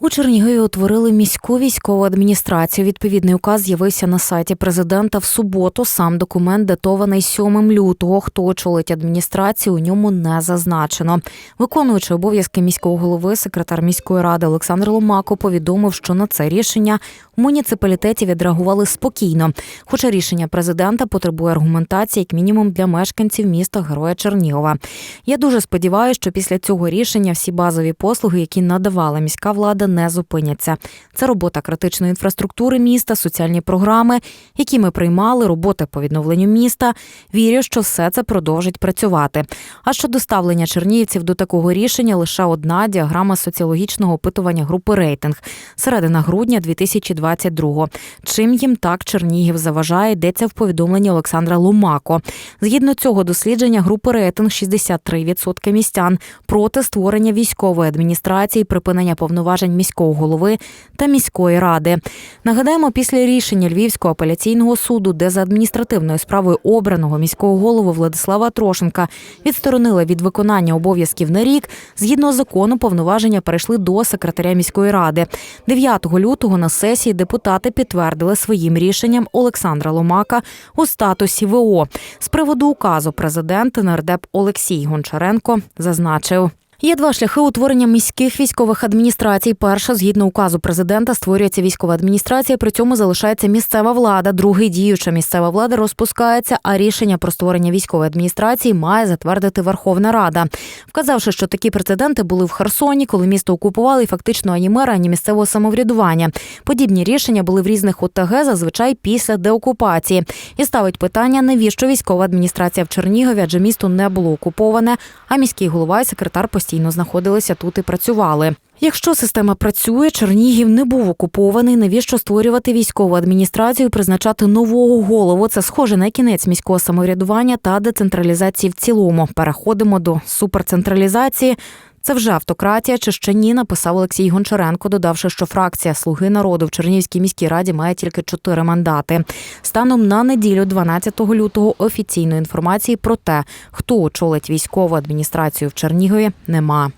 У Чернігові утворили міську військову адміністрацію. Відповідний указ з'явився на сайті президента в суботу. Сам документ датований 7 лютого. Хто очолить адміністрацію, у ньому не зазначено. Виконуючи обов'язки міського голови, секретар міської ради Олександр Ломако повідомив, що на це рішення у муніципалітеті відреагували спокійно. Хоча рішення президента потребує аргументації, як мінімум для мешканців міста Героя Чернігова. Я дуже сподіваюся, що після цього рішення всі базові послуги, які надавала міська влада, не зупиняться. Це робота критичної інфраструктури міста, соціальні програми, які ми приймали, роботи по відновленню міста. Вірю, що все це продовжить працювати. А щодо ставлення чернігівців до такого рішення, лише одна діаграма соціологічного опитування групи рейтинг середина грудня 2022 Чим їм так Чернігів заважає, йдеться в повідомленні Олександра Ломако. Згідно цього дослідження групи рейтинг 63% містян проти створення військової адміністрації, припинення повноважень міського голови та міської ради. Нагадаємо, після рішення Львівського апеляційного суду, де за адміністративною справою обраного міського голову Владислава Трошенка відсторонили від виконання обов'язків на рік, згідно закону повноваження перейшли до секретаря міської ради. 9 лютого на сесії депутати підтвердили своїм рішенням Олександра Ломака у статусі ВО. З приводу указу президент нардеп Олексій Гончаренко зазначив. Є два шляхи утворення міських військових адміністрацій. Перша, згідно указу президента, створюється військова адміністрація. При цьому залишається місцева влада. Другий діюча місцева влада розпускається, а рішення про створення військової адміністрації має затвердити Верховна Рада, вказавши, що такі прецеденти були в Херсоні, коли місто окупували і фактично ані мера, ані місцевого самоврядування. Подібні рішення були в різних ОТГ зазвичай після деокупації. І ставить питання, навіщо військова адміністрація в Чернігові, адже місто не було окуповане, а міський голова і секретар постійно знаходилися тут і працювали. Якщо система працює, Чернігів не був окупований. Навіщо створювати військову адміністрацію, призначати нового голову? Це схоже на кінець міського самоврядування та децентралізації в цілому. Переходимо до суперцентралізації. Це вже автократія чи ще ні, написав Олексій Гончаренко, додавши, що фракція Слуги народу в Чернігівській міській раді має тільки чотири мандати. Станом на неділю, 12 лютого, офіційної інформації про те, хто очолить військову адміністрацію в Чернігові, нема.